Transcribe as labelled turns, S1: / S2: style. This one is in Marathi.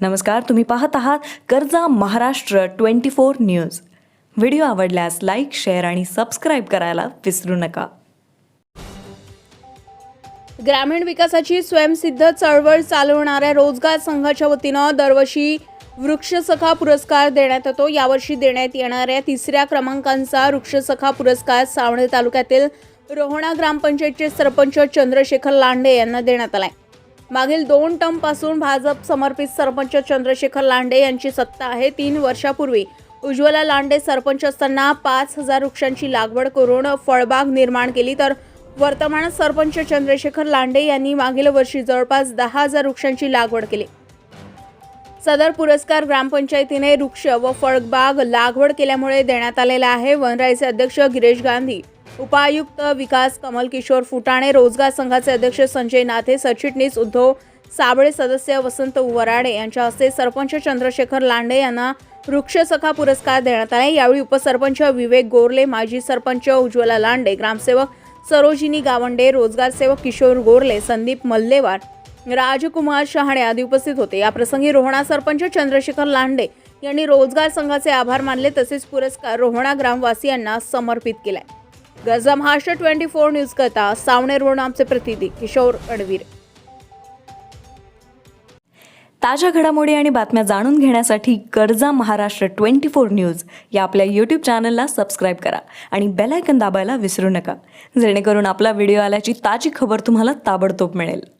S1: नमस्कार तुम्ही पाहत आहात कर्जा Maharashtra twenty four news. Video आवडल्यास लाईक शेअर आणि सबस्क्राईब करायला विसरू नका.
S2: ग्रामीण विकासाची स्वयंसिद्ध चळवळ चालवणाऱ्या रोजगार संघाच्या वतीनं दरवर्षी वृक्षसखा पुरस्कार देण्यात येतो. यावर्षी देण्यात येणाऱ्या तिसऱ्या क्रमांकांचा वृक्षसखा पुरस्कार सावणे तालुक्यातील रोहणा ग्रामपंचायतचे सरपंच चंद्रशेखर लांडे यांना देण्यात आलाय. मागील दोन टर्मपासून भाजप समर्पित सरपंच चंद्रशेखर लांडे यांची सत्ता आहे. तीन वर्षापूर्वी उज्ज्वला लांडे सरपंच असताना पाच हजार वृक्षांची लागवड करून फळबाग निर्माण केली. तर वर्तमान सरपंच चंद्रशेखर लांडे यांनी मागील वर्षी जवळपास दहा हजार वृक्षांची लागवड केली. सदर पुरस्कार ग्रामपंचायतीने वृक्ष व फळबाग लागवड केल्यामुळे देण्यात आलेला आहे. वनराईचे अध्यक्ष गिरीश गांधी उपायुक्त विकास कमल किशोर फुटाणे रोजगार संघाचे अध्यक्ष संजय नाथे सरचिटणीस उद्धव साबळे सदस्य वसंत वराडे यांच्या हस्ते सरपंच चंद्रशेखर लांडे यांना वृक्षसखा पुरस्कार देण्यात आला. यावेळी उपसरपंच विवेक गोरले माजी सरपंच उज्ज्वला लांडे ग्रामसेवक सरोजिनी गावंडे रोजगार सेवक किशोर गोरले संदीप मल्लेवार राजकुमार शहाणे आदी उपस्थित होते. या प्रसंगी रोहणा सरपंच चंद्रशेखर लांडे यांनी रोजगार संघाचे आभार मानले. तसेच पुरस्कार रोहणा ग्रामवासियांना समर्पित केलाय. गरजा महाराष्ट्र ट्वेंटी फोर न्यूज करता सावणे आमचे प्रतिनिधी किशोर अडवीर
S1: ताज्या घडामोडी आणि बातम्या जाणून घेण्यासाठी गरजा महाराष्ट्र ट्वेंटी फोर न्यूज या आपल्या यूट्यूब चॅनलला सबस्क्राईब करा आणि बेलायकन दाबायला विसरू नका. जेणेकरून आपला व्हिडिओ आल्याची ताजी खबर तुम्हाला ताबडतोब मिळेल.